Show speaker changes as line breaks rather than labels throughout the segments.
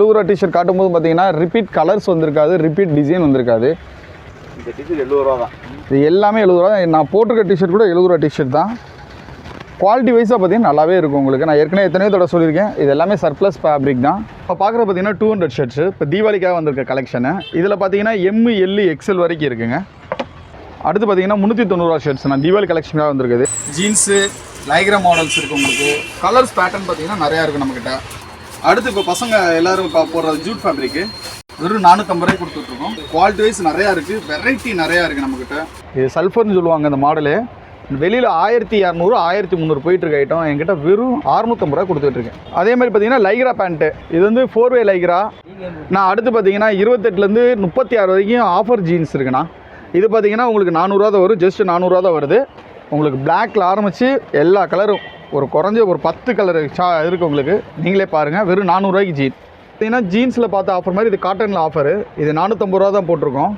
எழுபது ரூபா டிஷர்ட் காட்டும்போது பார்த்தீங்கன்னா ரிப்பீட் கலர்ஸ் வந்திருக்காது ரிப்பீட் டிசைன் வந்திருக்காது.
இந்த டிஷர்ட் எழுபது ரூபா தான்
இது எல்லாமே எழுபது ரூபா நான் போட்டிருக்க டிஷர்ட் கூட எழுபது ரூபா டிஷர்ட் தான். குவாலிட்டி வைஸாக பார்த்தீங்கன்னா நல்லாவே இருக்கும் உங்களுக்கு. நான் ஏற்கனவே எத்தனையோ தடவை சொல்லியிருக்கேன். இது எல்லாமே சர்ப்ளஸ் ஃபேப்ரிக் தான். இப்போ பார்க்குற பார்த்தீங்கன்னா டூ ஹண்ட்ரட் ஷர்ட்ஸ் இப்போ தீபாவளிக்காக வந்திருக்க கலெக்ஷனு இதில் பார்த்தீங்கன்னா எம் எல் எக்ஸல் வரைக்கும் இருக்குங்க. அடுத்து பார்த்தீங்கன்னா முந்நூற்றி தொண்ணூறுவா ஷர்ட்ஸ் நான் தீபாவளி கலெக்ஷனாக வந்திருக்குது. ஜீன்ஸு லைக்ரா மாடல்ஸ் இருக்குது உங்களுக்கு. கலர்ஸ் பேட்டர்ன் பார்த்தீங்கன்னா நிறையா இருக்குது நம்மக்கிட்ட அடுத்து இப்போ பசங்க எல்லாரும் இப்போ போடுறது ஜூட் ஃபேப்ரிக்கு வெறும் நானூற்றம்பது ரூபாய் கொடுத்துட்ருக்கோம். குவாலிட்டி வைஸ் நிறையா இருக்குது வெரைட்டி நிறையா இருக்குது நம்மக்கிட்ட இது சல்ஃபர்னு சொல்லுவாங்க இந்த மாடலு வெளியில் ஆயிரத்தி இரநூறு ஆயிரத்தி முந்நூறு போயிட்டு இருக்க ஐட்டம் என்கிட்ட வெறும் அறுநூத்தம்பது ரூபா கொடுத்துட்ருக்கேன் அதே மாதிரி பார்த்தீங்கன்னா லைக்ரா பேண்ட்டு இது வந்து ஃபோர் வே லைக்ரா நான் அடுத்து பார்த்தீங்கன்னா இருபத்தெட்டுலேருந்து முப்பத்தி ஆறு வரைக்கும் ஆஃபர் ஜீன்ஸ் இருக்குண்ணா. இது பார்த்தீங்கன்னா உங்களுக்கு நானூறுரூவா தான் வரும். ஜஸ்ட் நானூறுரூவா தான் வருது. உங்களுக்கு பிளாக்ல ஆரம்பித்து எல்லா கலரும் ஒரு குறைஞ்ச ஒரு பத்து கலர் சா இருக்குது உங்களுக்கு. நீங்களே பாருங்கள் வெறும் நானூறுரூவாய்க்கு ஜீன் பார்த்தீங்கன்னா ஜீன்ஸில் பார்த்த ஆஃபர் மாதிரி இது காட்டனில் ஆஃபரு இது நானூற்றம்பது ரூபா தான் போட்டிருக்கோம்.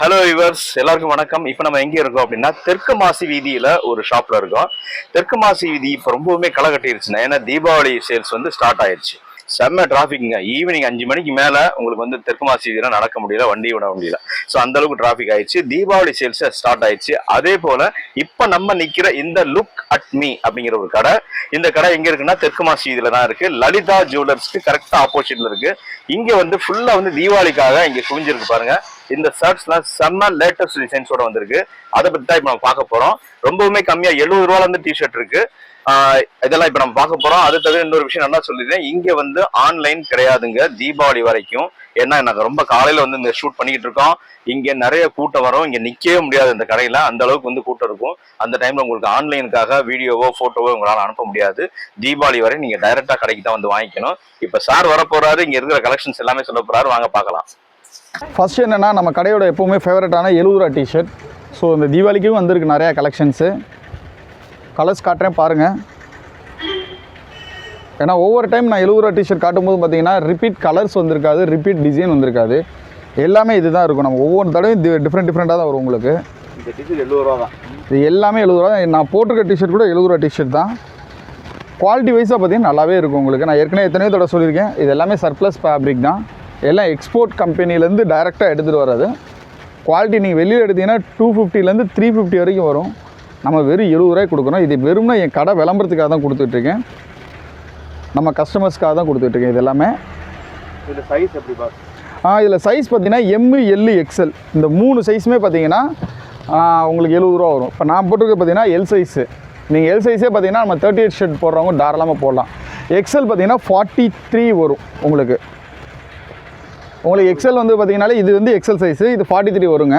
ஹலோ யூவர்ஸ் எல்லாருக்கும் வணக்கம். இப்போ நம்ம எங்கே இருக்கோம் அப்படின்னா தெற்கு மாசி வீதியில் ஒரு ஷாப்பில் இருக்கோம். தெற்கு மாசி வீதி இப்போ ரொம்பவுமே களை கட்டிருச்சுன்னா ஏன்னா தீபாவளி சேல்ஸ் வந்து ஸ்டார்ட் ஆயிடுச்சு செம்ம டிராஃபிக்ங்க ஈவினிங் அஞ்சு மணிக்கு மேல உங்களுக்கு வந்து தெற்கு மாசி நடக்க முடியல வண்டி விட முடியல. ஸோ அந்த அளவுக்கு டிராஃபிக் ஆயிடுச்சு. தீபாவளி சேல்ஸ் ஸ்டார்ட் ஆயிடுச்சு. அதே போல இப்போ நம்ம நிக்கிற இந்த லுக் அட் மீ அப்படிங்கிற ஒரு கடை இந்த கடை எங்க இருக்குன்னா தெற்கு மாசி தான் இருக்கு. லலிதா ஜுவல்லர்ஸ்க்கு கரெக்டா ஆப்போசிட்ல இருக்கு. இங்க வந்து ஃபுல்லா வந்து தீபாவளிக்காக இங்க குவிஞ்சிருக்கு பாருங்க. இந்த ஷர்ட்ஸ்லாம் செம்ம லேட்டஸ்ட் டிசைன்ஸோட வந்திருக்கு. அதை பத்தி தான் இப்போ நம்ம பார்க்க போறோம். ரொம்பவுமே கம்மியா எழுபது ரூபால இருந்து டிஷர்ட் இருக்கு. இதெல்லாம் இப்போ நம்ம பார்க்க போறோம். அது தவிர இன்னொரு விஷயம் நல்லா சொல்லிடுறேன்? இங்க வந்து ஆன்லைன் கிடையாதுங்க. தீபாவளி வரைக்கும். ஏன்னா நாங்க ரொம்ப காலையில வந்து இந்த ஷூட் பண்ணிக்கிட்டு இருக்கோம். இங்க நிறைய கூட்டம் வரும். இங்க நிக்கவே முடியாது இந்த கடையில. அந்த அளவுக்கு வந்து கூட்டம் இருக்கும். அந்த டைம்ல உங்களுக்கு ஆன்லைனுக்காக வீடியோவோ போட்டோவோ உங்களால அனுப்ப முடியாது. தீபாவளி வரை நீங்க டைரக்டா கடைக்கு தான் வந்து வாங்கிக்கணும். இப்ப சார் வர போறாரு. இங்க இருக்கிற கலெக்ஷன்ஸ் எல்லாமே சொல்ல போறாரு. வாங்க பார்க்கலாம்.
ஃபர்ஸ்ட் என்னென்னா நம்ம கடையோட எப்போவுமே ஃபேவரட்டான எழுபது ரூபா டிஷர்ட் ஸோ இந்த தீபாவளிக்கும் வந்திருக்கு நிறையா கலெக்ஷன்ஸு கலர்ஸ் காட்டுறேன் பாருங்கள் ஏன்னா ஒவ்வொரு டைம் நான் எழுபது ரூபா டிஷர்ட் காட்டும்போது பார்த்தீங்கன்னா ரிப்பீட் கலர்ஸ் வந்திருக்காது ரிப்பீட் டிசைன் வந்திருக்காது. எல்லாமே இதுதான் இருக்கும். நம்ம ஒவ்வொரு தடவையும் டிஃப்ரெண்ட் டிஃப்ரெண்ட்டாக தான் வரும் உங்களுக்கு.
இந்த டிஷர்ட் எழுபது ரூபா தான்.
இது எல்லாமே எழுபது ரூபா நான் போட்டிருக்க டிஷர்ட் கூட எழுபது ரூபா டிஷர்ட் தான். குவாலிட்டி வைஸாக பார்த்தீங்கன்னா நல்லாவே இருக்கும் உங்களுக்கு. நான் ஏற்கனவே எத்தனையோ தடவை சொல்லியிருக்கேன். இது எல்லாமே சர்ப்ளஸ் ஃபேப்ரிக் தான். எல்லாம் எக்ஸ்போர்ட் கம்பெனிலேருந்து டைரெக்டாக எடுத்துகிட்டு வர்றது. குவாலிட்டி நீங்கள் வெளியில் எடுத்தீங்கன்னா டூ ஃபிஃப்டிலேருந்து த்ரீ ஃபிஃப்டி வரைக்கும் வரும். நம்ம வெறும் எழுபது ரூபாய் கொடுக்குறோம். இது வெறும்னா என் கடை விளம்பரத்துக்காக தான் கொடுத்துட்ருக்கேன். நம்ம கஸ்டமர்ஸ்க்காக தான் கொடுத்துட்ருக்கேன் இது எல்லாமே
இந்த சைஸ் எப்படி
ஆ இதில் சைஸ் பார்த்தீங்கன்னா எம்மு எல்லு எக்ஸல் இந்த மூணு சைஸுமே பார்த்தீங்கன்னா உங்களுக்கு எழுபது ரூபா வரும். இப்போ நான் போட்டிருக்க பார்த்தீங்கன்னா எல் சைஸு நீங்கள் எல் சைஸே பார்த்தீங்கன்னா நம்ம தேர்ட்டி எயிட் ஷர்ட் போடுறவங்க தாராளமாக போடலாம். எக்ஸல் பார்த்தீங்கன்னா ஃபார்ட்டி த்ரீ வரும் உங்களுக்கு. உங்களுக்கு எக்ஸல் வந்து பார்த்தீங்கனாலே இது வந்து எக்ஸல் சைஸு இது ஃபார்ட்டி த்ரீ வருங்க.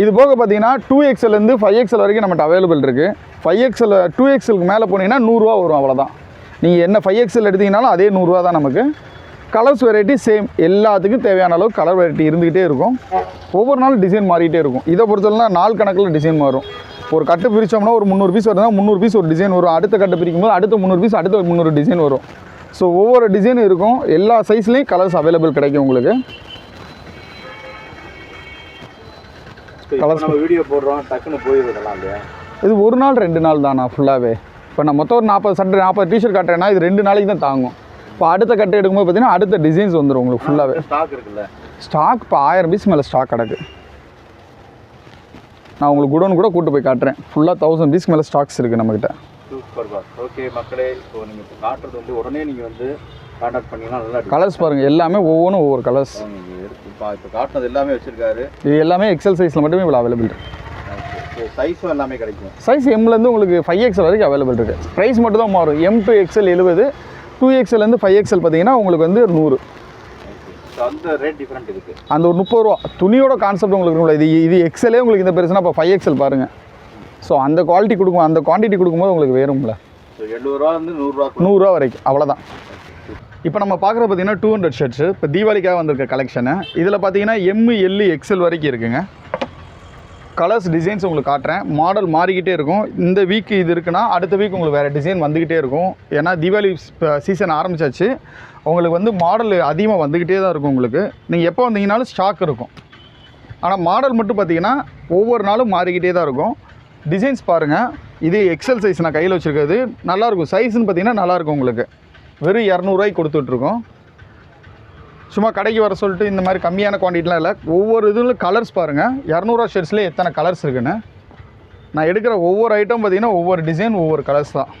இது போக பார்த்தீங்கன்னா டூ எக்ஸ்எல்லேருந்து ஃபைவ் எக்ஸ்எல் வரைக்கும் நம்மகிட்ட அவைலபிள் இருக்குது ஃபைவ் எக்ஸ்எல் டூ எக்ஸ்எலுக்கு மேலே போனீங்கன்னா நூறுரூவா வரும் அவ்வளோதான் நீங்கள் என்ன ஃபைவ் எக்ஸ்எல் எடுத்தீங்கனாலும் அதே நூறுரூவா தான் நமக்கு. கலர்ஸ் வெரைட்டி சேம் எல்லாத்துக்கும் தேவையான அளவு கலர் வெரைட்டி இருந்துக்கிட்டே இருக்கும். ஒவ்வொரு நாளும் டிசைன் மாறிட்டே இருக்கும். இதை பொறுத்தவரைலாம் நாள் கணக்கில் டிசைன் மாறும். ஒரு கட்டு பிரித்தோம்னா ஒரு முந்நூறு பீஸ் வருதுன்னா முந்நூறு பீஸ் ஒரு டிசைன் வரும். அடுத்த கட்டு பிரிக்கும் போது அடுத்த முந்நூறு பீஸ் அடுத்த முந்நூறு டிசைன் வரும். ஸோ ஒவ்வொரு டிசைனும் இருக்கும். எல்லா சைஸ்லேயும் கலர்ஸ் அவைலபிள் கிடைக்கும் உங்களுக்கு.
நம்ம வீடியோ போடுறோம் டக்குன்னு போயிருக்கலாம் இல்லையா?
இது ஒரு நாள் ரெண்டு நாள் தான் ஃபுல்லாகவே இப்போ நான் மொத்தம் ஒரு நாற்பது சட்டை நாற்பது டிஷர்ட் காட்டுறேன்னா இது ரெண்டு நாளைக்கு தான் தாங்கும். இப்போ அடுத்த கட்டை எடுக்கும்போது பார்த்தீங்கன்னா அடுத்த டிசைன்ஸ் வந்துடும் உங்களுக்கு ஃபுல்லாகவே
ஸ்டாக் இருக்குல்ல?
ஸ்டாக் இப்போ ஆயிரம் பீஸ் மேலே ஸ்டாக் கிடக்கு. நான் உங்களுக்கு குடோன் கூட கூட்டு போய் காட்டுறேன். ஃபுல்லாக தௌசண்ட் பீஸ் மேலே ஸ்டாக்ஸ் இருக்குது நம்மக்கிட்ட
சூப்பர் பாஸ் ஓகே மக்களே இப்போ நீங்கள் காட்டுறது வந்து உடனே நீங்கள் வந்து கான்டாக்ட் பண்ணிங்கன்னா நல்லா இருக்கும்.
கலர்ஸ் பாருங்கள் எல்லாமே ஒவ்வொன்றும் ஒவ்வொரு கலர்ஸ்
இப்போ இப்போ காட்டுனது எல்லாமே வச்சிருக்காரு.
இது எல்லாமே எக்ஸல் சைஸில் மட்டுமே இவ்வளோ அவைலபிள் இருக்குது
சைஸும் எல்லாமே கிடைக்கும்.
சைஸ் எம்லேருந்து உங்களுக்கு ஃபைவ் எக்ஸல் வரைக்கும் அவைலபிள் இருக்குது ப்ரைஸ் மட்டும் தான் மாறும் எம் டு எக்ஸல் எழுபது டூ எக்ஸல்லேருந்து ஃபைவ் எக்ஸல் பார்த்தீங்கன்னா உங்களுக்கு வந்து நூறு.
அந்த ரேட் டிஃப்ரெண்ட் இருக்குது
அந்த ஒரு முப்பது ரூபா துணியோட கான்செப்ட் உங்களுக்கு இருக்கும்ல இது இது எக்ஸலே உங்களுக்கு இந்த பெருசுனா இப்போ ஃபைவ் எக்ஸல் பாருங்கள் ஸோ அந்த குவாலிட்டி கொடுக்கும் அந்த குவான்டிட்டி கொடுக்கும்போது உங்களுக்கு வேறும்ல.
ஸோ எழுபது ரூபாலேருந்து நூறுரூவா
நூறுரூவா வரைக்கும் அவ்வளோதான் இப்போ நம்ம பார்க்குறது பார்த்தீங்கன்னா டூ ஹண்ட்ரட் ஷர்ட்ஸு இப்போ தீபாவளிக்காக வந்திருக்க கலெக்ஷனு இதில் பார்த்தீங்கன்னா எம்மு எல்லு எக்ஸல் வரைக்கும் இருக்குங்க. கலர்ஸ் டிசைன்ஸ் உங்களுக்கு காட்டுறேன். மாடல் மாறிக்கிட்டே இருக்கும். இந்த வீக் இது இருக்குன்னா அடுத்த வீக் உங்களுக்கு வேறு டிசைன் வந்துக்கிட்டே இருக்கும். ஏன்னா தீபாவளி சீசன் ஆரம்பிச்சாச்சு. உங்களுக்கு வந்து மாடல் அதிகமாக வந்துக்கிட்டே தான் இருக்கும் உங்களுக்கு. நீங்கள் எப்போ வந்தீங்கனாலும் ஸ்டாக் இருக்கும். ஆனால் மாடல் மட்டும் பார்த்தீங்கன்னா ஒவ்வொரு நாளும் மாறிக்கிட்டே தான் இருக்கும். டிசைன்ஸ் பாருங்கள் இது எக்ஸல் சைஸ் நான் கையில் வச்சுருக்கிறது. நல்லாயிருக்கும் சைஸ்ன்னு பார்த்தீங்கன்னா நல்லாயிருக்கும் உங்களுக்கு. வெறும் இரநூறுவாய்க்கு கொடுத்துட்ருக்கோம். சும்மா கடைக்கு வர சொல்லிட்டு இந்த மாதிரி கம்மியான குவான்டிட்டிலாம் இல்லை. ஒவ்வொரு இதுல கலர்ஸ் பாருங்கள் இரநூறுவா ஷர்ட்ஸ்லேயே எத்தனை கலர்ஸ் இருக்குன்னு. நான் எடுக்கிற ஒவ்வொரு ஐட்டம் பார்த்தீங்கன்னா ஒவ்வொரு டிசைன் ஒவ்வொரு கலர்ஸ் தான்.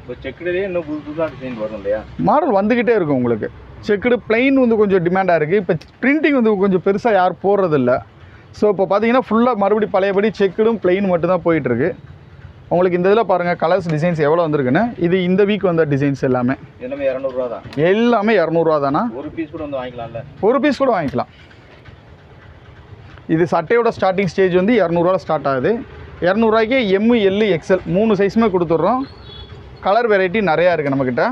இப்போ செக்குலேயே இன்னும் புது புதுசாக டிசைன் வரும் இல்லையா?
மாடல் வந்துக்கிட்டே இருக்கும் உங்களுக்கு. செக்குடு பிளைன் வந்து கொஞ்சம் டிமாண்டாக இருக்குது இப்போ பிரிண்டிங் வந்து கொஞ்சம் பெருசாக யாரும் போடுறதில்ல. ஸோ இப்போ பார்த்தீங்கன்னா ஃபுல்லாக மறுபடி பழையபடி செக்குடும் பிளைன் மட்டும் தான் போயிட்டுருக்கு உங்களுக்கு இந்த இதில் பாருங்கள் கலர்ஸ் டிசைன்ஸ் எவ்வளோ வந்திருக்குன்னு. இது இந்த வீக் வந்த டிசைன்ஸ் எல்லாமே.
எல்லாமே இரநூறுவா தான்.
எல்லாமே இரநூறுவா தானா?
ஒரு பீஸ் கூட வந்து வாங்கிக்கலாம்ல.
ஒரு பீஸ் கூட வாங்கிக்கலாம். இது சட்டையோட ஸ்டார்டிங் ஸ்டேஜ் வந்து இரநூறுவா ஸ்டார்ட் ஆகுது. இரநூறுவாய்க்கு எம்மு எல்லு எக்ஸல் மூணு சைஸுமே கொடுத்துட்றோம். கலர் வெரைட்டி நிறையா இருக்குது நம்மக்கிட்ட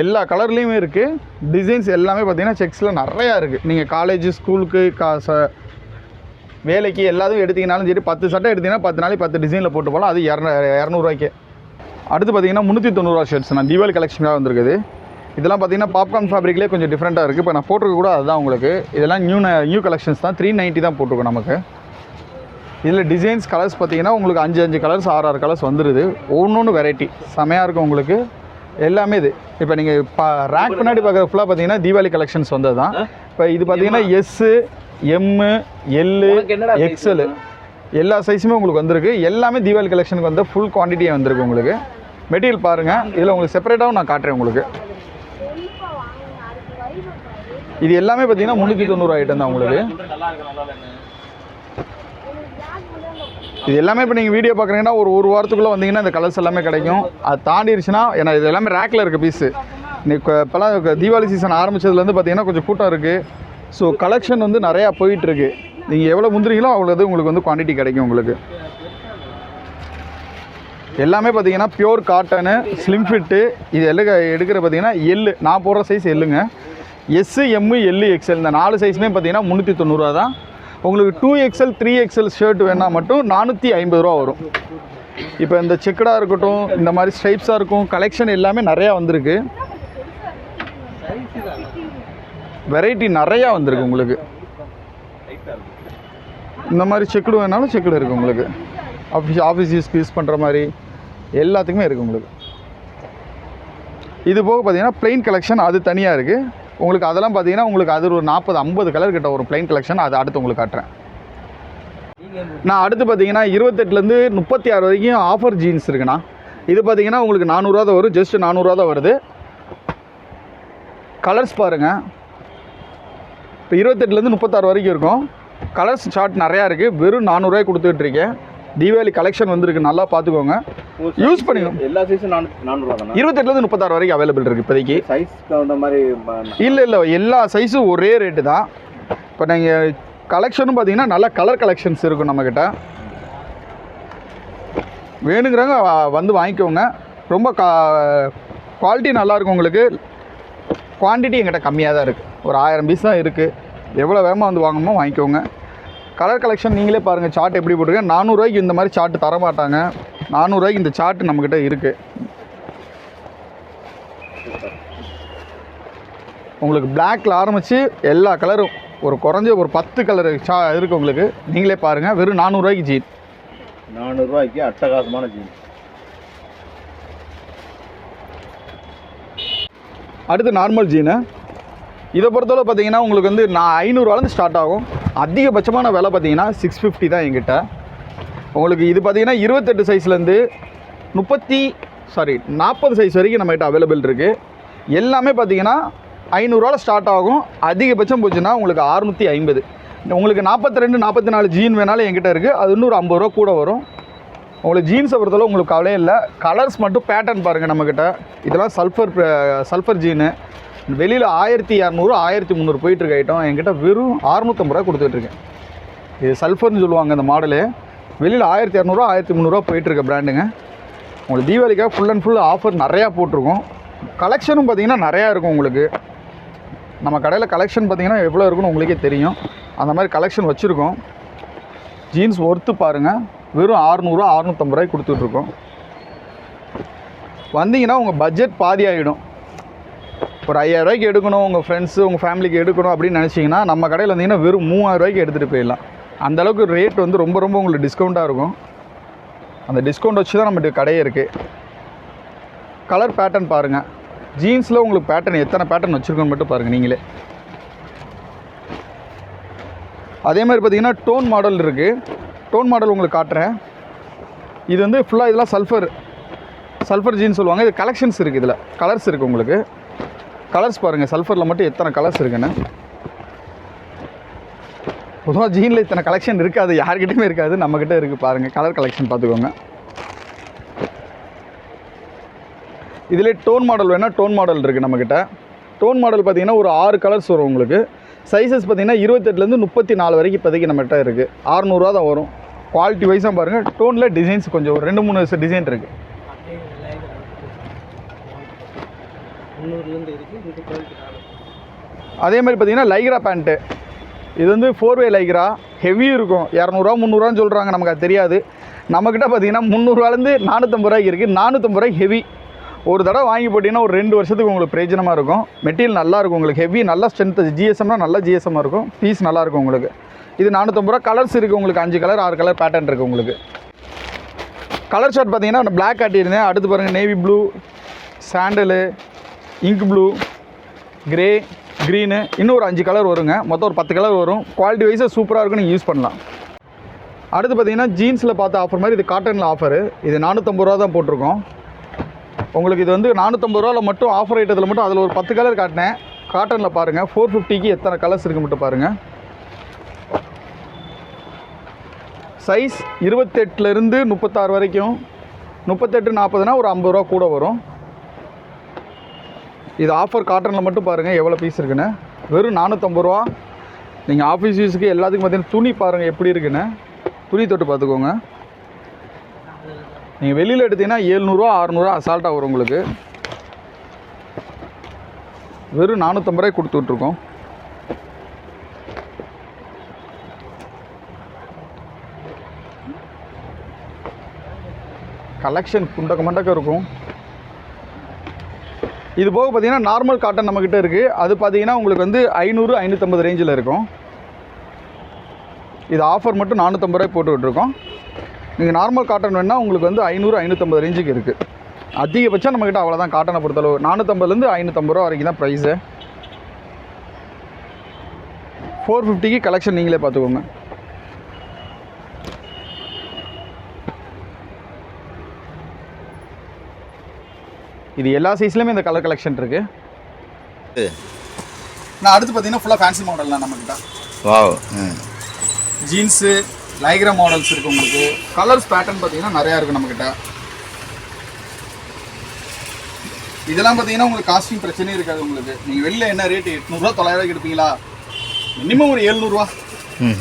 எல்லா கலர்லேயுமே இருக்குது டிசைன்ஸ் எல்லாமே பார்த்தீங்கன்னா செக்ஸில் நிறையா இருக்குது நீங்கள் காலேஜ் ஸ்கூலுக்கு கா ச வேலைக்கு எல்லாத்தையும் எடுத்தீங்கனாலும் சரி பத்து சட்டை எடுத்தீங்கன்னா பத்து நாளைக்கு பத்து டிசைனில் போட்டு போகலாம். அது இரநூ இரநூறுவாய்க்கு. அடுத்து பார்த்தீங்கன்னா முந்நூற்றி தொண்ணூறுவா ஷர்ட்ஸ் நான் தீபாவளி கலெக்ஷனாக வந்திருக்குது. இதெல்லாம் பார்த்தீங்கன்னா பாப்கார்ன் ஃபேப்ரிக்லேயே கொஞ்சம் டிஃப்ரெண்ட்டாக இருக்குது இப்போ நான் போட்டிருக்க கூட அதுதான் உங்களுக்கு. இதெல்லாம் நியூ நியூ கலெக்ஷன்ஸ் தான். த்ரீ நைன்ட்டி தான் போட்டிருக்கோம் நமக்கு. இதில் டிசைன்ஸ் கலர்ஸ் பார்த்தீங்கன்னா உங்களுக்கு அஞ்சு அஞ்சு கலர்ஸ் ஆறு ஆறு கலர்ஸ் வந்துடுது ஒவ்வொன்று வெரைட்டி செமையாக இருக்கும் உங்களுக்கு. எல்லாமே இது. இப்போ நீங்கள் இப்போ ரேக் பின்னாடி பார்க்குற ஃபுல்லாக பார்த்தீங்கன்னா தீபாவளி கலெக்ஷன்ஸ் வந்தது தான் இப்போ இது பார்த்தீங்கன்னா எஸ்ஸு எம்மு எல்லு எக்ஸலு எல்லா சைஸுமே உங்களுக்கு வந்திருக்கு. எல்லாமே தீபாவளி கலெக்ஷனுக்கு வந்து ஃபுல் குவான்டிட்டியாக வந்திருக்கு உங்களுக்கு. மெட்டீரியல் பாருங்கள் இதில் உங்களுக்கு செப்பரேட்டாகவும் நான் காட்டுறேன் உங்களுக்கு. இது எல்லாமே பார்த்தீங்கன்னா முந்நூற்றி தொண்ணூறு ஐட்டம் தான் உங்களுக்கு. இது எல்லாமே இப்போ நீங்கள் வீடியோ பார்க்குறீங்கன்னா ஒரு ஒரு வாரத்துக்குள்ளே வந்தீங்கன்னா இந்த கலர்ஸ் எல்லாமே கிடைக்கும். அது தாண்டிடுச்சுன்னா ஏன்னா இது எல்லாமே ரேக்கில் இருக்க பீஸு இன்னைக்கு இப்போலாம் தீபாவளி சீசன் ஆரம்பிச்சதுலேருந்து பார்த்தீங்கன்னா கொஞ்சம் கூட்டம் இருக்குது ஸோ கலெக்ஷன் வந்து நிறையா போயிட்டுருக்கு. நீங்கள் எவ்வளோ முந்திரிங்களோ அவ்வளோது உங்களுக்கு வந்து குவான்டிட்டி கிடைக்கும் உங்களுக்கு. எல்லாமே பார்த்தீங்கன்னா பியோர் காட்டனு ஸ்லிம் ஃபிட்டு இது எல்லாம் எடுக்கிற பார்த்தீங்கன்னா எள்ளு. நான் போடுற சைஸ் எள்ளுங்க. எஸ்ஸு எம்மு எல்லு எக்ஸ்எல் இந்த நாலு சைஸுமே பார்த்தீங்கன்னா முந்நூற்றி தொண்ணூறுரூவா தான். உங்களுக்கு two XL three XL shirt வேணால் மட்டும் நானூற்றி ஐம்பது ரூபா வரும். இப்போ இந்த செக்கடாக இருக்கட்டும் இந்த மாதிரி ஸ்டைப்ஸாக இருக்கும். கலெக்ஷன் எல்லாமே நிறையா வந்திருக்கு. வெரைட்டி நிறையா வந்திருக்கு உங்களுக்கு. இந்த மாதிரி செக்குடு வேணாலும் செக்குடு இருக்குது உங்களுக்கு. ஆஃபீஸ் ஆஃபீஸ் யூஸ் யூஸ் பண்ணுற மாதிரி எல்லாத்துக்குமே இருக்குது உங்களுக்கு. இது போக பார்த்தீங்கன்னா ப்ளைன் கலெக்ஷன் அது தனியாக இருக்குது உங்களுக்கு அதெல்லாம் பார்த்தீங்கன்னா உங்களுக்கு அது ஒரு நாற்பது ஐம்பது கலர் கிட்ட ஒரு ப்ளைன் கலெக்ஷன் அது அடுத்து உங்களுக்கு காட்டுறேன். நான் அடுத்து பார்த்தீங்கன்னா இருபத்தெட்டுலேருந்து முப்பத்தி ஆறு வரைக்கும் ஆஃபர் ஜீன்ஸ் இருக்குண்ணா. இது பார்த்தீங்கன்னா உங்களுக்கு நானூறுரூவா தான் வரும். ஜஸ்ட் நானூறுரூவா தான் வருது. கலர்ஸ் பாருங்கள் இப்போ இருபத்தெட்டுலேருந்து முப்பத்தாறு வரைக்கும் இருக்கும். கலர்ஸ் சார்ட் நிறையா இருக்குது வெறும் நானூறுரூவாய் கொடுத்துட்டு இருக்கேன் தீபாவளி கலெக்ஷன் வந்திருக்கு. நல்லா பார்த்துக்கோங்க. யூஸ் பண்ணிக்கோங்க
எல்லா சைஸும் நானூ நானூறுவா தானே?
இருபத்தெட்டுலேருந்து முப்பத்தாறு வரைக்கும் அவைலபிள் இருக்குது இப்போதைக்கு.
சைஸ் தகுந்த மாதிரி
இல்லை இல்லை. எல்லா சைஸும் ஒரே ரேட்டு தான். இப்போ நீங்கள் கலெக்ஷனும் பார்த்தீங்கன்னா நல்ல கலர் கலெக்ஷன்ஸ் இருக்கும் நம்மக்கிட்ட வேணுங்கிறவங்க வந்து வாங்கிக்கோங்க. ரொம்ப கா குவாலிட்டி நல்லாயிருக்கும் உங்களுக்கு. குவான்டிட்டி எங்கிட்ட கம்மியாக தான் இருக்குது ஒரு ஆயிரம் பீஸ் தான் இருக்குது எவ்வளோ வேகமாக வந்து வாங்கணுமோ வாங்கிக்கோங்க. கலர் கலெக்ஷன் நீங்களே பாருங்கள் சார்ட் எப்படி போட்டிருக்கேன். நானூறுரூவாய்க்கு இந்த மாதிரி சார்ட் தர மாட்டாங்க நானூறுரூவாய்க்கு இந்த சார்ட் நம்மக்கிட்ட இருக்குது உங்களுக்கு பிளாக்ல ஆரம்பித்து எல்லா கலரும் ஒரு குறைஞ்ச ஒரு பத்து கலர் சா இருக்குது உங்களுக்கு. நீங்களே பாருங்கள் வெறும் நானூறுரூவாய்க்கு ஜீன்
நானூறுரூவாய்க்கு அட்டகாசமான ஜீன்ஸ்
அடுத்து நார்மல் ஜீனு இதை பொறுத்தளவு பார்த்தீங்கன்னா உங்களுக்கு வந்து நான் ஐநூறுவாலேருந்து ஸ்டார்ட் ஆகும். அதிகபட்சமான விலை பார்த்தீங்கன்னா சிக்ஸ் ஃபிஃப்டி தான் எங்கிட்ட உங்களுக்கு இது பார்த்தீங்கன்னா இருபத்தெட்டு சைஸ்லேருந்து முப்பத்தி சாரி நாற்பது சைஸ் வரைக்கும் நம்மகிட்ட அவைலபிள் இருக்குது எல்லாமே பார்த்தீங்கன்னா ஐநூறுரூவா ஸ்டார்ட் ஆகும். அதிகபட்சம் போச்சுன்னா உங்களுக்கு அறுநூற்றி ஐம்பது. உங்களுக்கு நாற்பத்தி ரெண்டு நாற்பத்தி நாலு ஜீன் வேணாலும் என்கிட்ட இருக்குது அது இன்னொரு ஐம்பது ரூபா கூட வரும். உங்களுக்கு ஜீன்ஸை பொறுத்தளவு உங்களுக்கு கவலையே இல்லை. கலர்ஸ் மட்டும் பேட்டர்ன் பாருங்கள் நம்மக்கிட்ட இதெல்லாம் சல்ஃபர் சல்ஃபர் ஜீனு வெளியில் ஆயிரத்தி இரநூறு ஆயிரத்தி முந்நூறு போயிட்டுருக்க ஐட்டம் என்கிட்ட வெறும் அறுநூத்தம்பது ரூபா கொடுத்துட்ருக்கேன் இது சல்ஃபர்னு சொல்லுவாங்க இந்த மாடலு வெளியில் ஆயிரத்தி இரநூறுவா ஆயிரத்தி முந்நூறுரூவா போயிட்டுருக்க பிராண்டுங்க உங்களுக்கு தீபாவளிக்காக ஃபுல் அண்ட் ஃபுல் ஆஃபர் நிறையா போட்டிருக்கோம். கலெக்ஷனும் பார்த்தீங்கன்னா நிறையா இருக்கும் உங்களுக்கு. நம்ம கடையில் கலெக்ஷன் பார்த்தீங்கன்னா எவ்வளோ இருக்குன்னு உங்களுக்கே தெரியும். அந்த மாதிரி கலெக்ஷன் வச்சுருக்கோம். ஜீன்ஸ் ஒர்த்து பாருங்கள் வெறும் அறுநூறுவா அறுநூற்றம்பது ரூபாய்க்கு கொடுத்துட்ருக்கோம் வந்தீங்கன்னா உங்கள் பட்ஜெட் பாதி ஆகிடும் ஒரு ஐயாயிரரூவாய்க்கு எடுக்கணும் உங்கள் ஃப்ரெண்ட்ஸு உங்கள் ஃபேமிலிக்கு எடுக்கணும் அப்படின்னு நினச்சிங்கன்னா நம்ம கடையில் வந்தீங்கன்னா வெறும் மூவாயிரரூவாய்க்கு எடுத்துகிட்டு போயிடலாம். அந்த அளவுக்கு ரேட் வந்து ரொம்ப ரொம்ப உங்களுக்கு டிஸ்கவுண்ட்டாக இருக்கும். அந்த டிஸ்கவுண்ட் வச்சு தான் நம்மகிட்ட கடையே இருக்குது கலர் பேட்டர்ன் பாருங்கள் ஜீன்ஸில் உங்களுக்கு பேட்டர்ன் எத்தனை பேட்டர்ன் வச்சுருக்கோன்னு மட்டும் பாருங்கள் நீங்களே. அதே மாதிரி பார்த்தீங்கன்னா டோன் மாடல் இருக்குது டோன் மாடல் உங்களுக்கு காட்டுறேன். இது வந்து ஃபுல்லாக இதெல்லாம் சல்ஃபர் சல்ஃபர் ஜீன்ஸ் சொல்லுவாங்க. இது கலெக்ஷன்ஸ் இருக்குது இதில். கலர்ஸ் இருக்குது உங்களுக்கு. கலர்ஸ் பாருங்கள் சல்ஃபரில் மட்டும் எத்தனை கலர்ஸ் இருக்குன்னு. பொதுவாக ஜீனில் இத்தனை கலெக்ஷன் இருக்காது யார்கிட்டையுமே இருக்காது நம்மக்கிட்ட இருக்குது பாருங்கள் கலர் கலெக்ஷன் பார்த்துக்கோங்க. இதிலே டோன் மாடல் வேணால் டோன் மாடல் இருக்குது நம்மக்கிட்ட டோன் மாடல் பார்த்தீங்கன்னா ஒரு ஆறு கலர்ஸ் வரும் உங்களுக்கு. சைஸஸ் பார்த்தீங்கன்னா இருபத்தெட்டுலேருந்து முப்பத்தி நாலு வரைக்கும் இப்போதைக்கு நம்மகிட்ட இருக்குது ஆறுநூறுவா தான் வரும். குவாலிட்டி வைஸாக பாருங்கள் டோனில் டிசைன்ஸ் கொஞ்சம் ஒரு ரெண்டு மூணு டிசைன் இருக்குது
முந்நூறுலேருந்து இருக்குது இந்த குவாலிட்டி
அதே மாதிரி பார்த்தீங்கன்னா லைக்ரா பேண்ட்டு. இது வந்து ஃபோர் வே லைக்ரா. ஹெவி இருக்கும். இரநூறுவா முந்நூறுவான்னு சொல்கிறாங்க நமக்கு அது தெரியாது. நம்மக்கிட்ட பார்த்தீங்கன்னா முந்நூறுவாலேருந்து நானூற்றம்பது ரூபாய்க்கு இருக்குது நானூற்றம்பது ரூபாய் ஹெவி ஒரு தடவை வாங்கி போட்டிங்கன்னா ஒரு ரெண்டு வருஷத்துக்கு உங்களுக்கு பிரயோஜனமாக இருக்கும். மெட்டீரியல் நல்லா இருக்கும் உங்களுக்கு. ஹெவி நல்லா ஸ்ட்ரென்த் ஜிஎஸ்எம்னா நல்லா ஜிஎஸ்எம்மாக இருக்கும். பீஸ் நல்லாயிருக்கும் உங்களுக்கு. இது நானூற்றம்பது ரூபா. கலர்ஸ் இருக்குது உங்களுக்கு. அஞ்சு கலர் ஆறு கலர் பேட்டர்ன் இருக்குது உங்களுக்கு. கலர் ஷர்ட் பார்த்தீங்கன்னா நான் பிளாக் காட்டியிருந்தேன் அடுத்து பாருங்கள் navy blue sandal ink blue grey green இன்னும் ஒரு அஞ்சு கலர் வருங்க. மொத்தம் ஒரு பத்து கலர் வரும். குவாலிட்டி வைஸாக சூப்பராக இருக்கும் நீங்கள் யூஸ் பண்ணலாம். அடுத்து பார்த்தீங்கன்னா ஜீன்ஸில் பார்த்த ஆஃபர் மாதிரி இது காட்டனில் ஆஃபரு இது நானூற்றம்பது ரூபா தான் போட்டிருக்கோம். உங்களுக்கு இது வந்து நானூற்றம்பது ரூபாவில் மட்டும் ஆஃபர் ஐட்டத்தில் மட்டும் அதில் ஒரு பத்து கலர் காட்டினேன். காட்டனில் பாருங்கள் ஃபோர் ஃபிஃப்டிக்கு எத்தனை கலர்ஸ் இருக்குது மட்டும் பாருங்கள் சைஸ் இருபத்தெட்டுலேருந்து முப்பத்தாறு வரைக்கும். முப்பத்தெட்டு நாற்பதுனா ஒரு ஐம்பது ரூபா கூட வரும். இது ஆஃபர் காட்டனில் மட்டும் பாருங்கள் எவ்வளோ பீஸ் இருக்குன்னு. வெறும் நானூற்றம்பது ரூபா. நீங்கள் ஆஃபீஸ் யூஸுக்கு எல்லாத்துக்கும் பார்த்தீங்கன்னா துணி பாருங்கள் எப்படி இருக்குன்னு. துணி தொட்டு பார்த்துக்கோங்க. நீங்கள் வெளியில் எடுத்தீங்கன்னா ஏழ்நூறுவா அறநூறுவா அசால்ட்டாக வரும் உங்களுக்கு. வெறும் நானூற்றம்பது ரூபாய் கொடுத்து விட்ருக்கோம் கலெக்ஷன் குண்டக்க மண்டக்க இருக்கும். இது போக பார்த்தீங்கன்னா நார்மல் காட்டன் நம்மக்கிட்ட இருக்குது அது பார்த்தீங்கன்னா உங்களுக்கு வந்து ஐநூறு ஐநூற்றம்பது ரேஞ்சில் இருக்கும். இது ஆஃபர் மட்டும் நானூற்றம்பது ரூபாய் போட்டுக்கிட்டுருக்கோம் நீங்கள் நார்மல் காட்டன் வேணால் உங்களுக்கு வந்து ஐநூறு ஐநூற்றம்பது ரேஞ்சுக்கு இருக்குது அதிகபட்சம் நம்மக்கிட்ட அவ்வளோதான் காட்டனை பொறுத்தளவு. நானூற்றம்பதுலேருந்து ஐநூற்றம்பது ரூபா வரைக்கும் தான் ப்ரைஸு ஃபோர் ஃபிஃப்டிக்கு கலெக்ஷன் நீங்களே பார்த்துக்கோங்க. இது எல்லா சைஸ்லையுமே இந்த கலர் கலெக்ஷன் இருக்குது நான் அடுத்து பார்த்தீங்கன்னா ஃபுல்லாக ஃபேன்சி மாடல் தான் நம்மக்கிட்ட
வாவ்
ஜீன்ஸு லைக்ரா மாடல்ஸ் இருக்குது உங்களுக்கு. கலர்ஸ் பேட்டர்ன் பார்த்தீங்கன்னா நிறையா இருக்குது நம்மக்கிட்ட இதெல்லாம் பார்த்தீங்கன்னா உங்களுக்கு காஸ்டிங் பிரச்சனையே இருக்காது உங்களுக்கு. நீங்கள் வெளில என்ன ரேட்டு எட்நூறுரூவா தொள்ளாயிரூவாய்க்கு எடுப்பீங்களா? மினிமம் ஒரு எழுநூறுவா.
ம்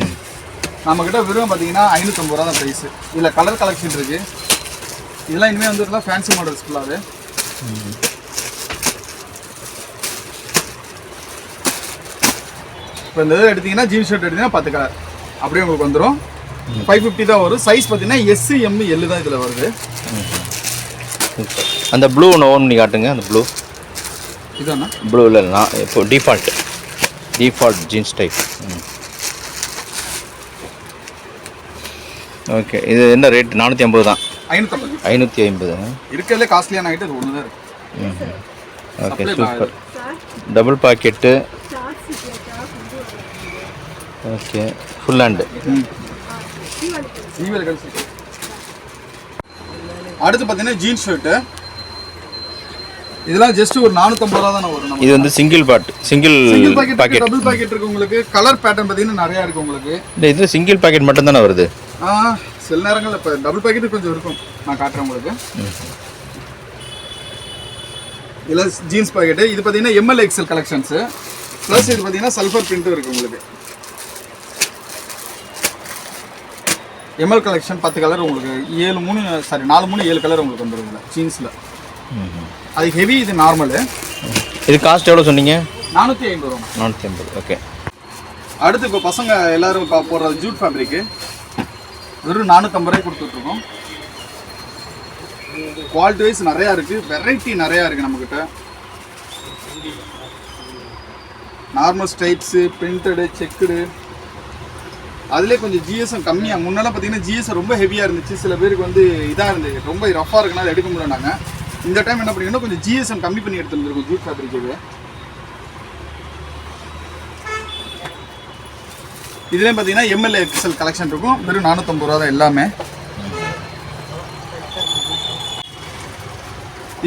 நம்மக்கிட்ட வெறும் பார்த்தீங்கன்னா ஐநூற்றம்பது ரூபா தான் ப்ரைஸு இதில் கலர் கலெக்ஷன் இருக்குது இதெல்லாம் இனிமேல் வந்துட்டுலாம் ஃபேன்சி மாடல்ஸ் ஃபுல்லாகவே இப்போ இந்த இது எடுத்தீங்கன்னா ஜீன்ஸ் ஷர்ட் எடுத்தீங்கன்னா பத்து கலர் அப்படியே உங்களுக்கு வந்துடும் ஃபைவ் ஃபிஃப்டி தான் வரும். சைஸ் பார்த்தீங்கன்னா எஸ்சி எம் எல்லு தான் இதில் வருது.
அந்த ப்ளூ ஒன்று ஓன் பண்ணி காட்டுங்க அந்த ப்ளூ
இதாண்ணா
ப்ளூ இல்லைண்ணா இப்போ default default jeans type okay இது என்ன ரேட் நானூற்றி ஐம்பது தான்.
ஐநூற்றம்பது
ஐநூற்றி ஐம்பது.
இருக்கிறதுலே காஸ்ட்லியான ஐட்டம் இது ஒன்று தான் இருக்குது
okay super double pocket okay full hand
அடுத்து பார்த்தீங்கன்னா ஜீன்ஸ் ஷர்ட்டு இதெல்லாம் ஜஸ்ட் ஒரு நானூற்றம்பது ரூபா தானே வரும் நம்ம
இது வந்து சிங்கிள் பாட் சிங்கிள்
பாக்கெட் டபுள் பாக்கெட் இருக்கு உங்களுக்கு. கலர் பேட்டர்ன் பார்த்தீங்கன்னா நிறையா இருக்கு உங்களுக்கு.
இந்த இது சிங்கிள் பாக்கெட் மட்டும் தானே வருது
சில நேரங்களில் இப்போ டபுள் பாக்கெட் கொஞ்சம் இருக்கும் நான் காட்டுறேன் உங்களுக்கு. இதில் ஜீன்ஸ் பாக்கெட்டு இது பார்த்தீங்கன்னா எம்எல் எக்ஸல் கலெக்ஷன்ஸு ப்ளஸ் இது பார்த்தீங்கன்னா சல்ஃபர் பிரிண்ட்டும் இருக்குது உங்களுக்கு. எம்எல் கலெக்ஷன் பத்து கலர் உங்களுக்கு ஏழு மூணு சாரி நாலு மூணு ஏழு கலர் உங்களுக்கு இதில் ஜீன்ஸில் அது ஹெவி இது நார்மலு
இது காஸ்ட் எவ்வளோ சொன்னீங்க?
நானூற்றி ஐம்பது ரூபா
நானூற்றி ஐம்பது ஓகே
அடுத்து இப்போ பசங்க எல்லாரும் போடுறது ஜூட் ஃபேப்ரிக்கு வெறும் நானூற்றம்பது ரூபாய் கொடுத்துட்ருக்கோம். குவாலிட்டி வைஸ் நிறையா இருக்குது வெரைட்டி நிறையா இருக்குது நம்மக்கிட்ட நார்மல் ஸ்டைப்ஸு பிரிண்டடு செக்குடு அதிலே கொஞ்சம் ஜிஎஸ்எம் கம்மியாக முன்னெல்லாம் பார்த்தீங்கன்னா ஜிஎஸ்எம் ரொம்ப ஹெவியாக இருந்துச்சு. சில பேருக்கு வந்து இதாக இருந்துச்சு ரொம்ப ரஃபாக இருக்குன்னா அதை எடுக்க முடியல நாங்கள் இந்த டைம் என்ன பண்ணிங்கன்னா கொஞ்சம் ஜிஎஸ்எம் கம்மி பண்ணி எடுத்துருந்துருக்கோம். ஜூட் ஃபேப்ரிக்கு இதுலேயும் பார்த்தீங்கன்னா எம்எல்ஏ எக்ஸல் கலெக்ஷன் இருக்கும். வெறும் நானூற்றம்பது ரூபா தான் எல்லாமே.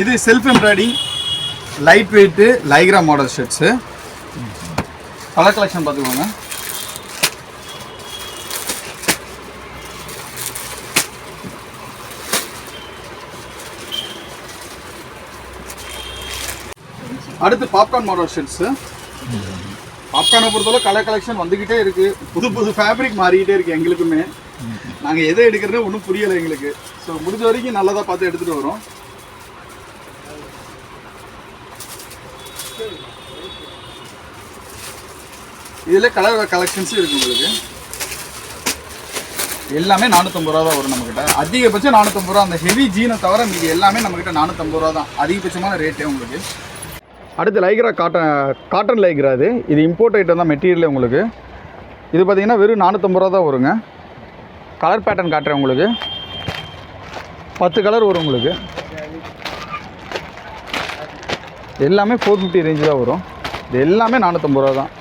இது self embroidering light weight lycra model shirts colour collection பார்த்துக்கோங்க அடுத்து பாப்கார்ன் மாடல் ஷர்ட்ஸு பாப்கார்னை பொறுத்தவரை கலர் கலெக்ஷன் வந்துக்கிட்டே இருக்கு. புது புது ஃபேப்ரிக் மாறிக்கிட்டே இருக்கு எங்களுக்குமே. நாங்கள் எதை எடுக்கிறதே ஒன்றும் புரியலை எங்களுக்கு. ஸோ முடிஞ்ச வரைக்கும் நல்லதாக பார்த்து எடுத்துகிட்டு வரோம். இதில் கலர் கலெக்ஷன்ஸும் இருக்கு உங்களுக்கு. எல்லாமே நானூற்றம்பது ரூபா தான் வரும் நம்மக்கிட்ட அதிகபட்சம் நானூற்றம்பது ரூபா. அந்த ஹெவி ஜீனை தவிர மீதி எல்லாமே நம்மக்கிட்ட நானூற்றம்பது ரூபா தான். அதிகபட்சமான ரேட்டே உங்களுக்கு. அடுத்து லைக்ரா காட்டன் காட்டன் லைக்ரா இது. இது இம்போர்ட் ஐட்டம் தான் மெட்டீரியல் உங்களுக்கு. இது பார்த்தீங்கன்னா வெறும் நானூற்றம்பது ரூபா தான் வருங்க. கலர் பேட்டர்ன் காட்டுறேன் உங்களுக்கு. பத்து கலர் வரும் உங்களுக்கு. எல்லாமே ஃபோர் ஃபிஃப்டி ரேஞ்சு தான் வரும். இது எல்லாமே நானூற்றம்பது ரூபா தான்.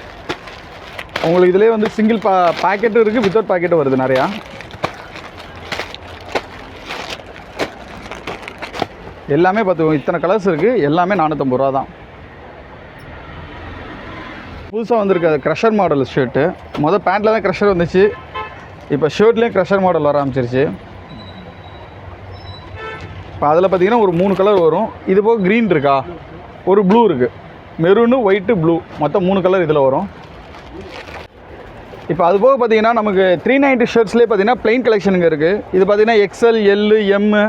உங்களுக்கு இதிலே வந்து சிங்கிள் பா பாக்கெட்டும் இருக்குது வித்தவுட் பாக்கெட்டும் வருது நிறையா. எல்லாமே பார்த்துக்கோங்க இத்தனை கலர்ஸ் இருக்குது எல்லாமே நானூற்றம்பது ரூபா தான். புதுசாக வந்திருக்காது க்ரஷர் மாடல் ஷர்ட்டு மொதல் பேண்ட்டில் தான் க்ரஷர் வந்துச்சு. இப்போ ஷர்ட்லேயும் க்ரஷர் மாடல் வர ஆரம்பிச்சிருச்சு. இப்போ அதில் பார்த்தீங்கன்னா ஒரு மூணு கலர் வரும். இது போக க்ரீன் இருக்கா? ஒரு ப்ளூ இருக்குது மெரூனு ஒயிட்டு ப்ளூ மொத்தம் மூணு கலர் இதில் வரும். இப்போ அது போக பார்த்தீங்கன்னா நமக்கு த்ரீ நைன்ட்டி ஷர்ட்ஸ்லேயே பார்த்தீங்கன்னா plain கலெக்ஷனுங்க இருக்குது இது பார்த்தீங்கன்னா எக்ஸ்எல் எல்லு எம்மு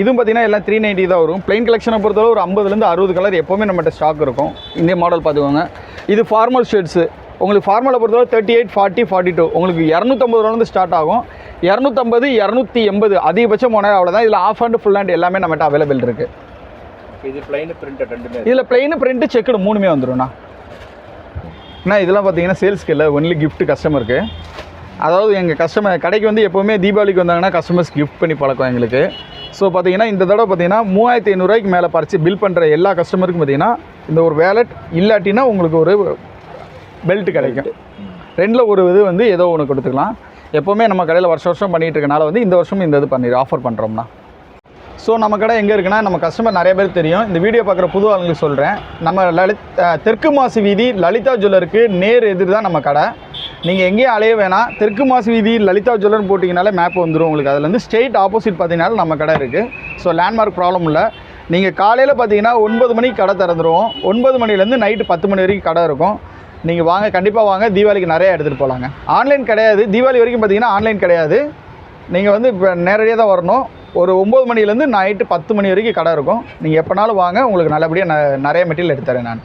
இதுவும் பார்த்தீங்கன்னா எல்லாம் த்ரீ நைன்ட்டி தான் வரும். Plain கலெக்ஷனை பொறுத்தவரை ஒரு ஐம்பதுலேருந்து அறுபது கலர் எப்போவுமே நம்மகிட்ட ஸ்டாக் இருக்கும். இந்த மாடல் பார்த்துக்கோங்க இது ஃபார்மல் ஷர்ட்ஸு உங்களுக்கு ஃபார்மலை பொறுத்தவரை thirty eight forty forty two உங்களுக்கு இரநூத்தம்பது ரூபாலேருந்து ஸ்டார்ட் ஆகும். இரநூத்தம்பது இரநூத்தி எண்பது அதிகபட்சம் போனால் அவ்வளோதான் இதில் ஆஃப் ஹேண்ட் ஃபுல் ஹேண்ட் எல்லாமே நம்மகிட்ட அவைலபிள் இருக்குது
இது பிளைன் பிரிண்டட் ரெண்டுமே
இதில் பிளெயின் பிரிண்ட்டு செக்குடு மூணுமே வந்துடும்ண்ணா அண்ணா இதெல்லாம் பார்த்தீங்கன்னா சேல்ஸ்க்கு இல்லை. ஒன்லி gift கஸ்டமருக்கு அதாவது எங்கள் கஸ்டமர் கடைக்கு வந்து எப்போவுமே தீபாவளிக்கு வந்தாங்கன்னா கஸ்டமர்ஸ் கிஃப்ட் பண்ணி பழக்கம் எங்களுக்கு. ஸோ பார்த்தீங்கன்னா இந்த தடவை பார்த்தீங்கன்னா மூவாயிரத்தி ஐநூறுரூவாய்க்கு மேலே பறித்து பில் பண்ணுற எல்லா கஸ்டமருக்கும் பார்த்தீங்கன்னா இந்த ஒரு வேலட் இல்லாட்டினா உங்களுக்கு ஒரு பெல்ட் கிடைக்கும். ரெண்டில் ஒரு இது வந்து ஏதோ ஒன்று கொடுத்துக்கலாம். எப்போவுமே நம்ம கடையில் வருஷம் வருஷம் பண்ணிகிட்டு இருக்கனால வந்து இந்த வருஷமும் இந்த இது பண்ணி ஆஃபர் பண்ணுறோம்னா ஸோ நம்ம கடை எங்கே இருக்குன்னா நம்ம கஸ்டமர் நிறைய பேர் தெரியும். இந்த வீடியோ பார்க்குற புது ஆளுங்களுக்கு சொல்கிறேன் நம்ம லலித் தெற்கு மாசி வீதி லலிதா ஜுவல்லருக்கு நேர் எதிர் தான் நம்ம கடை. நீங்கள் எங்கேயும் அலைய வேணாம். தெற்கு மாசு வீதி லலிதா ஜுவல்லர்னு போட்டிங்கனாலே மேப் வந்துடும் உங்களுக்கு. அதுலேருந்து ஸ்ட்ரெயிட் ஆப்போசிட் பார்த்தீங்கன்னா நம்ம கடை இருக்குது ஸோ லேண்ட்மார்க் ப்ராப்ளம் இல்லை. நீங்கள் காலையில் பார்த்தீங்கன்னா ஒன்பது மணிக்கு கடை திறந்துருவோம். ஒன்பது மணிலேருந்து நைட்டு பத்து மணி வரைக்கும் கடை இருக்கும். நீங்கள் வாங்க கண்டிப்பாக வாங்க. தீபாவளிக்கு நிறையா எடுத்துகிட்டு போகலாங்க ஆன்லைன் கிடையாது. தீபாவளி வரைக்கும் பார்த்தீங்கன்னா ஆன்லைன் கிடையாது. நீங்கள் வந்து இப்போ நேரடியாக தான் வரணும். ஒரு ஒம்பது மணிலேருந்து நைட்டு பத்து மணி வரைக்கும் கடை இருக்கும். நீங்கள் எப்போனாலும் வாங்க. உங்களுக்கு நல்லபடியாக ந நிறைய மெட்டீரியல் எடுத்து தரேன் நான்.